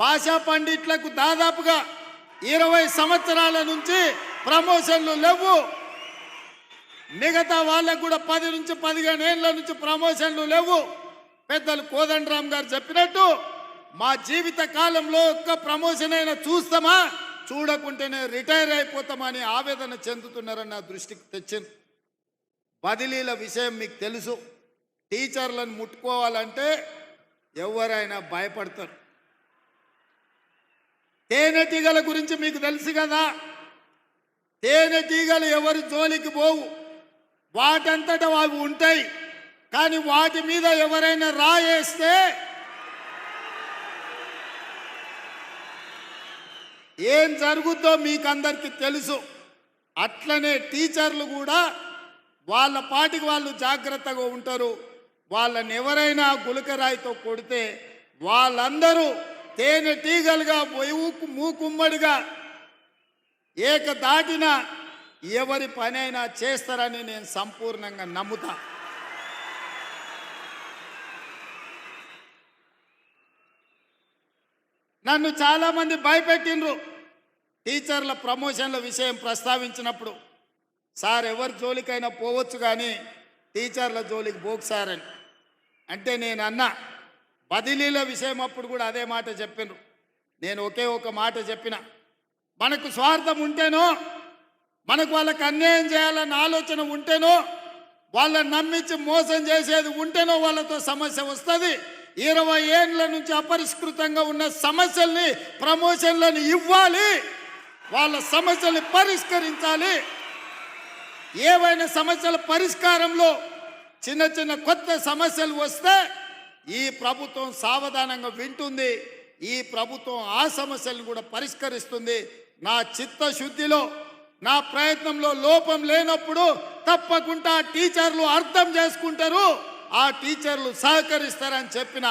భాషా పండిట్లకు దాదాపుగా ఇరవై సంవత్సరాల నుంచి ప్రమోషన్లు లేవు. మిగతా వాళ్ళకు కూడా పది నుంచి పదిహేను ఏళ్ళ నుంచి ప్రమోషన్లు లేవు. పెద్దలు కోదండరామ్ గారు చెప్పినట్టు మా జీవిత కాలంలో ఒక్క ప్రమోషన్ అయినా చూస్తామా? చూడకుంటేనే రిటైర్ అయిపోతామని ఆవేదన చెందుతున్నారని నా దృష్టికి తెచ్చింది. బదిలీల విషయం మీకు తెలుసు. టీచర్లను ముట్టుకోవాలంటే ఎవరైనా భయపడతారు. తేనెటీగల గురించి మీకు తెలుసు కదా? తేనెటీగలు ఎవరి జోలికి పోవు? వాటంతట అవి ఉంటాయి. కానీ వాటి మీద ఎవరైనా రాయేస్తే ఏం జరుగుద్దో మీకు అందరికీ తెలుసు. అట్లనే టీచర్లు కూడా వాళ్ళ పాటికి వాళ్ళు జాగ్రత్తగా ఉంటారు. వాళ్ళని ఎవరైనా గులకరాయితో కొడితే వాళ్ళందరూ తేనెటీగలుగా మూకు మూకుమ్మడిగా ఏక దాటిన ఎవరి పనైనా చేస్తారని నేను సంపూర్ణంగా నమ్ముతా. నన్ను చాలామంది భయపెట్టిండ్రు. టీచర్ల ప్రమోషన్ల విషయం ప్రస్తావించినప్పుడు సార్ ఎవరి జోలికైనా పోవచ్చు కానీ టీచర్ల జోలికి పోకు సార్ అని. అంటే నేను అన్నా బదిలీల విషయం అప్పుడు కూడా అదే మాట చెప్పినారు. నేను ఒకే ఒక మాట చెప్పిన. మనకు స్వార్థం ఉంటేనో మనకు వాళ్ళకి అన్యాయం చేయాలన్న ఆలోచన ఉంటేనో వాళ్ళని నమ్మించి మోసం చేసేది ఉంటేనో వాళ్ళతో సమస్య వస్తుంది. ఇరవై ఏండ్ల నుంచి అపరిష్కృతంగా ఉన్న సమస్యల్ని ప్రమోషన్లను ఇవ్వాలి. వాళ్ళ సమస్యల్ని పరిష్కరించాలి. ఏవైనా సమస్యల పరిష్కారంలో చిన్న చిన్న కొత్త సమస్యలు వస్తే ఈ ప్రభుత్వం సావధానంగా వింటుంది ఈ ప్రభుత్వం ఆ సమస్యలను కూడా పరిష్కరిస్తుంది. నా చిత్తశుద్ధిలో నా ప్రయత్నంలో లోపం లేనప్పుడు తప్పకుండా టీచర్లు అర్థం చేసుకుంటారు ఆ టీచర్లు సహకరిస్తారని చెప్పిన